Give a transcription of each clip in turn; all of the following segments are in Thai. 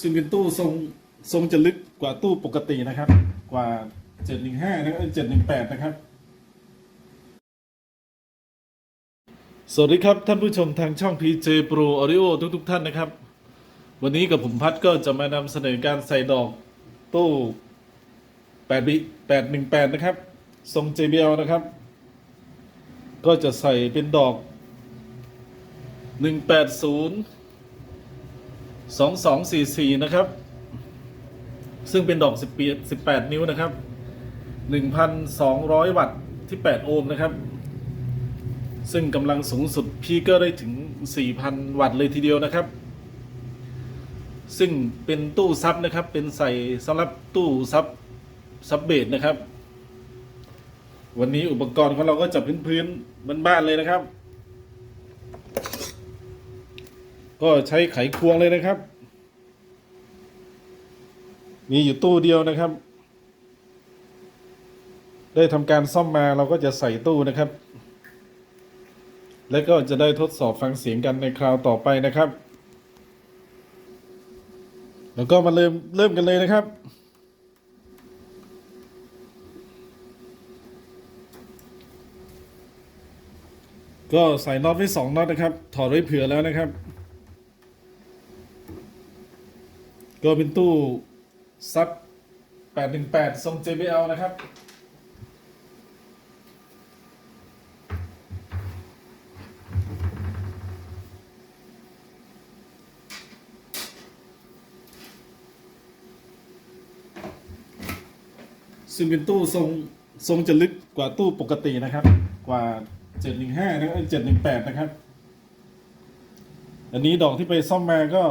ซึ่งเป็นตู้ทรงทรงจะลึกกว่าตู้ปกตินะครับ กว่า 715 นะครับ718 นะครับ สวัสดีครับท่านผู้ชมทางช่อง PJ Pro Audio ทุกๆทท่านนะครับ วันนี้กับผมพัดก็จะมานำเสนอการใส่ดอกตู้8บิ818 นะครับ ทรง JBL นะครับ ก็จะใส่เป็นดอก 180 2244 นะครับ ซึ่งเป็นดอก 10 18 นิ้วนะครับ 1,200 วัตต์ที่ 8 โอห์มนะครับ ซึ่งกำลังสูงสุดพีก็ได้ถึง 4,000 วัตต์เลยทีเดียวนะครับ ซึ่งเป็นตู้ซับนะครับ เป็นใส่สำหรับตู้ซับซับเบสนะครับ วันนี้อุปกรณ์ของเราก็จะพื้นๆบ้านๆเลยนะครับ ก็ใช้ไขควงเลยนะครับ มีอยู่ตู้เดียวนะครับ ได้ทำการซ่อมมาเราก็จะใส่ตู้นะครับ และก็จะได้ทดสอบฟังเสียงกันในคราวต่อไปนะครับ แล้วก็มาเริ่มเริ่มกันเลยนะครับก็ใส่น็อตไว้สองน็อตนะครับ ถอดไว้เผื่อแล้วนะครับ ก็เป็นตู้ซับ818 ทรง JBL นะครับ ซึ่งเป็นตู้ทรงทรงจะลึกกว่าตู้ปกตินะครับ กว่า 715 นะครับ718 นะครับ อันนี้ดอกที่ไปซ่อมมาก็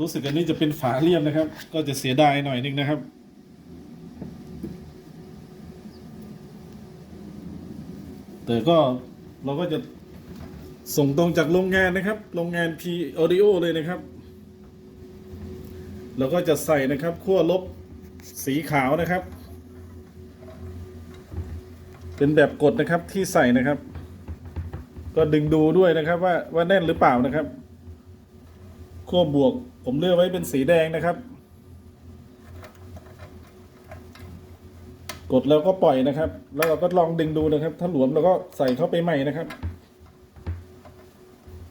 รู้สึกอันนี้จะเป็นฝาเลี่ยมนะครับ ก็จะเสียดายหน่อยนึงนะครับ แต่ก็เราก็จะส่งตรงจากโรงงานนะครับ โรงงาน P Audio เลยนะครับ เราก็จะใส่นะครับขั้วลบสีขาวนะครับ เป็นแบบกดนะครับที่ใส่นะครับ ก็ดึงดูด้วยนะครับว่าว่าแน่นหรือเปล่านะครับ ขั้วบวก ผมเลือกไว้เป็นสีแดงนะครับ กดแล้วก็ปล่อยนะครับ แล้วเราก็ลองดึงดูนะครับ ถ้าหลวมเราก็ใส่เข้าไปใหม่นะครับ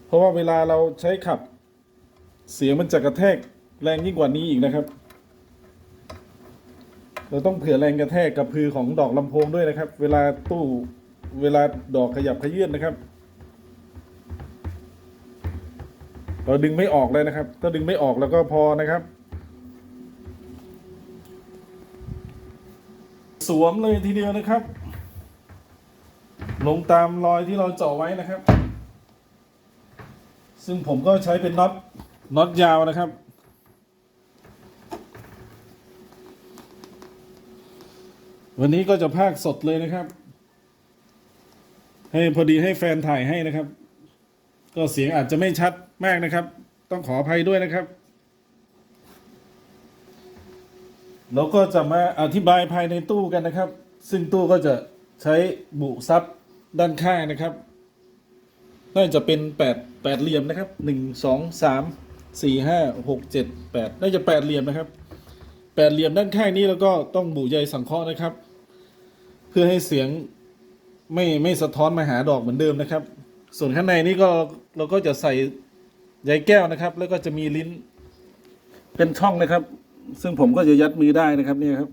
เพราะว่าเวลาเราใช้ขับ เสียงมันจะกระแทกแรงยิ่งกว่านี้อีกนะครับ เราต้องเผื่อแรงกระแทกกับพือของดอกลำโพงด้วยนะครับ เวลาตู้เวลาดอกขยับขยื่นนะครับ เราดึงไม่ออกเลยนะครับ ถ้าดึงไม่ออกแล้วก็พอนะครับ สวมเลยทีเดียวนะครับ ลงตามรอยที่เราเจาะไว้นะครับ ซึ่งผมก็ใช้เป็นน็อตน็อตยาวนะครับ วันนี้ก็จะพากสดเลยนะครับ ให้พอดีให้แฟนถ่ายให้นะครับ ก็เสียงอาจจะไม่ชัด มากนะครับ ต้องขออภัยด้วยนะครับแล้วก็จะมาอธิบายภายในตู้กันนะครับ ซึ่งตู้ก็จะใช้บุซับด้านข้างนะครับ น่าจะเป็นแปดแปดเหลี่ยมนะครับหนึ่งสองสามสี่ห้าหกเจ็ดแปดน่าจะแปดเหลี่ยมนะครับแปดเหลี่ยมด้านข้างนี้แล้วก็ต้องบุใยสังเคราะห์นะครับ เพื่อให้เสียงไม่ไม่สะท้อนมาหาดอกเหมือนเดิมนะครับ ส่วนข้างในนี้ก็เราก็จะใส่ ใยแก้วนะครับ แล้วก็จะมีลิ้น เป็นช่องนะครับ ซึ่งผมก็จะยัดมือได้นะครับเนี่ยครับ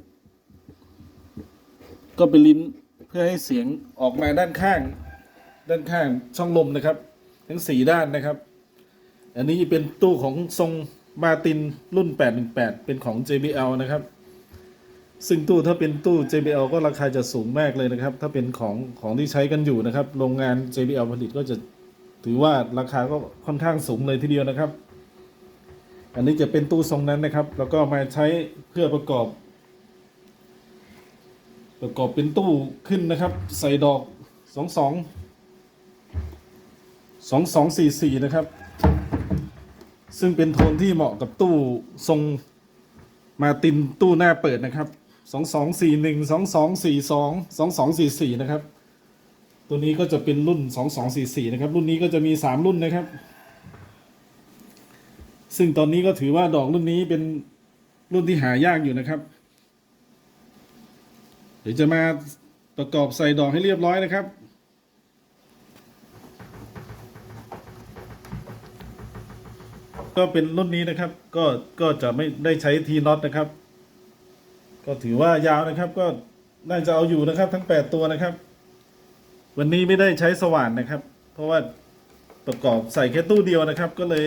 ก็เป็นลิ้นเพื่อให้เสียงออกมาด้านข้าง ด้านข้างช่องลมนะครับ ทั้งสี่ด้านนะครับ อันนี้เป็นตู้ของทรงมาตินรุ่น 818 เป็นของ JBL นะครับ ซึ่งตู้ถ้าเป็นตู้ JBL ก็ราคาจะสูงมากเลยนะครับ ถ้าเป็นของของที่ใช้กันอยู่นะครับ โรงงาน JBL ผลิตก็จะ ถือว่าราคาก็ค่อนข้างสูงเลยทีเดียวนะครับ อันนี้จะเป็นตู้ทรงนั้นนะครับ แล้วก็มาใช้เพื่อประกอบ ประกอบเป็นตู้ขึ้นนะครับ ใส่ดอกสองสองสองสองสี่สี่นะครับ ซึ่งเป็นโทนที่เหมาะกับตู้ทรงมาตินตู้หน้าเปิดนะครับสองสองสี่หนึ่งสองสองสี่สองสองสองสี่สี่นะครับ ตัวนี้ก็จะเป็นรุ่นสองสองสี่สี่นะครับ รุ่นนี้ก็จะมีสามรุ่นนะครับ ซึ่งตอนนี้ก็ถือว่าดอกรุ่นนี้เป็นรุ่นที่หายากอยู่นะครับ เดี๋ยวจะมาประกอบใส่ดอกให้เรียบร้อยนะครับก็เป็นรุ่นนี้นะครับ ก็ก็จะไม่ได้ใช้ทีน็อตนะครับ ก็ถือว่ายาวนะครับ ก็น่าจะเอาอยู่นะครับ ทั้งแปดตัวนะครับ วันนี้ไม่ได้ใช้สว่านนะครับ เพราะว่าประกอบใส่แค่ตู้เดียวนะครับ ก็เลย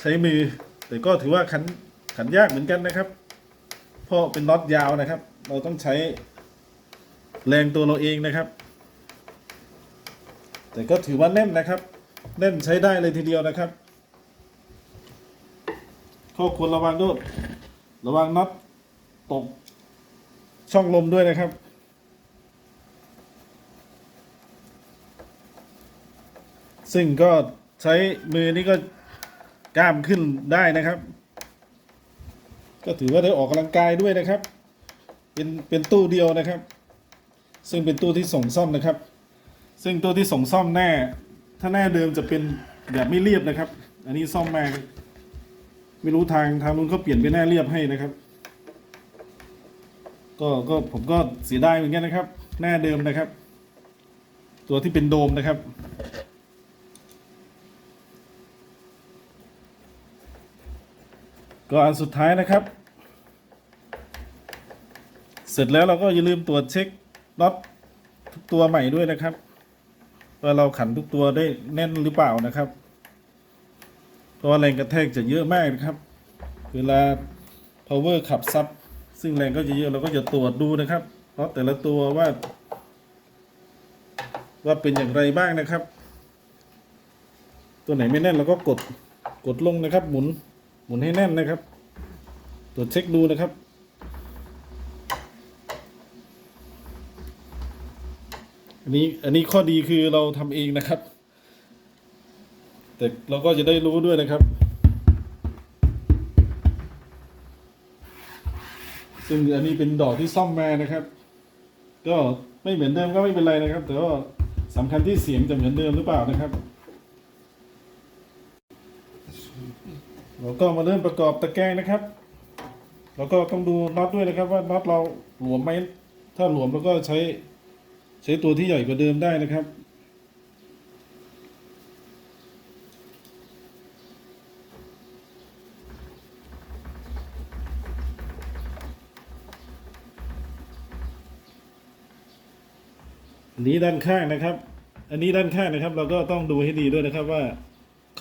ใช้มือ แต่ก็ถือว่าขันขันยากเหมือนกันนะครับ เพราะเป็นน็อตยาวนะครับ เราต้องใช้แรงตัวเราเองนะครับ แต่ก็ถือว่าแน่นนะครับ แน่นใช้ได้เลยทีเดียวนะครับ ข้อควรระวังด้วยระวังน็อตตกช่องลมด้วยนะครับ ซึ่งก็ใช้มือนี่ก็กล้ามขึ้นได้นะครับ ก็ถือว่าได้ออกกำลังกายด้วยนะครับ เป็นเป็นตู้เดียวนะครับ ซึ่งเป็นตู้ที่ส่งซ่อมนะครับ ซึ่งตู้ที่ส่งซ่อมแน่ ถ้าแน่เดิมจะเป็นแบบไม่เรียบนะครับ อันนี้ซ่อมมาไม่รู้ทางทางนู้นเขาเปลี่ยนเป็นหน้าเรียบให้นะครับก็ก็ผมก็เสียดายเหมือนกันนะครับ หน้าเดิมนะครับ ตัวที่เป็นโดมนะครับ ก็อันสุดท้ายนะครับ เสร็จแล้วเราก็อย่าลืมตรวจเช็คน็อตทุกตัวใหม่ด้วยนะครับว่าเราขันทุกตัวได้แน่นหรือเปล่านะครับเพราะว่าแรงกระแทกจะเยอะมากนะครับ เวลา power ขับซับซึ่งแรงก็จะเยอะเราก็จะตรวจดูนะครับเพราะแต่ละตัวว่า ว่าเป็นอย่างไรบ้างนะครับ ตัวไหนไม่แน่นเราก็กดกดลงนะครับหมุน หมุนให้แน่นนะครับ ตรวจเช็คดูนะครับ อันนี้อันนี้ข้อดีคือเราทำเองนะครับ แต่เราก็จะได้รู้ด้วยนะครับ ซึ่งอันนี้เป็นดอกที่ซ่อมมานะครับ ก็ไม่เหมือนเดิมก็ไม่เป็นไรนะครับ แต่ว่าสำคัญที่เสียงจะเหมือนเดิมหรือเปล่านะครับ เราก็มาเริ่มประกอบตะแกรงนะครับ แล้วก็ต้องดูน็อตด้วยนะครับ ว่าน็อตเราหลวมไหมถ้าหลวมเราก็ใช้ใช้ตัวที่ใหญ่กว่าเดิมได้นะครับอันนี้ด้านข้างนะครับ อันนี้ด้านข้างนะครับ เราก็ต้องดูให้ดีด้วยนะครับว่า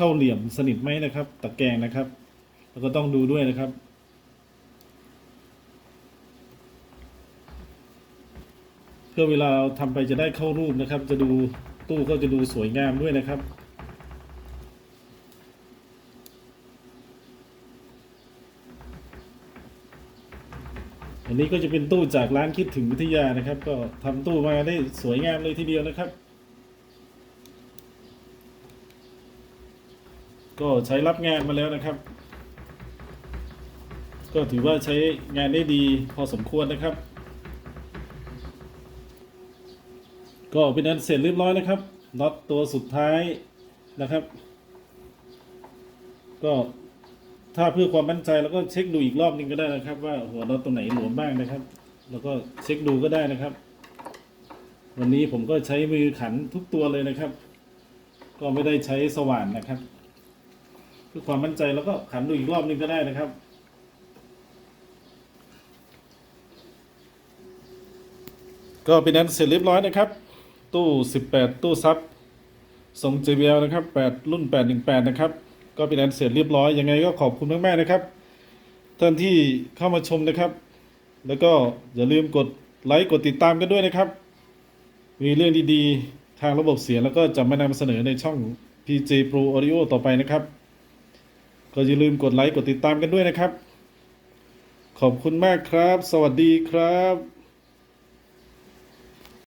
เข้าเหลี่ยมสนิทไหมนะครับ ตะแกรงนะครับ แล้วก็ต้องดูด้วยนะครับเพื่อเวลาเราทำไปจะได้เข้ารูปนะครับ จะดูตู้ก็จะดูสวยงามด้วยนะครับ อันนี้ก็จะเป็นตู้จากร้านคิดถึงวิทยานะครับ ก็ทำตู้มาได้สวยงามเลยทีเดียวนะครับ ก็ใช้รับงานมาแล้วนะครับ ก็ถือว่าใช้งานได้ดีพอสมควรนะครับ ก็เป็นอันเสร็จเรียบร้อยนะครับน็อตตัวสุดท้ายนะครับ ก็ถ้าเพื่อความมั่นใจแล้วก็เช็คดูอีกรอบนึงก็ได้นะครับ ว่าหัวน็อตตรงไหนหลวมบ้างนะครับ แล้วก็เช็คดูก็ได้นะครับ วันนี้ผมก็ใช้มือขันทุกตัวเลยนะครับ ก็ไม่ได้ใช้สว่านนะครับ เพื่อความมั่นใจแล้วก็ขันดูอีกรอบหนึงก็ได้นะครับ ก็เป็นอันเสร็จเรียบร้อยนะครับ ตู้ 18 ตู้ซับทรง JBL นะครับ 8 รุ่น 818 นะครับ ก็เป็นอันเสร็จเรียบร้อยยังไงก็ขอบคุณมากๆนะครับท่านที่เข้ามาชมนะครับ แล้วก็อย่าลืมกดไลค์กดติดตามกันด้วยนะครับ มีเรื่องดีๆ ทางระบบเสียงแล้วก็จะมานำเสนอในช่อง PJ Pro Audio ต่อไปนะครับ ก็อย่าลืมกดไลค์กดติดตามกันด้วยนะครับ ขอบคุณมากครับ สวัสดีครับ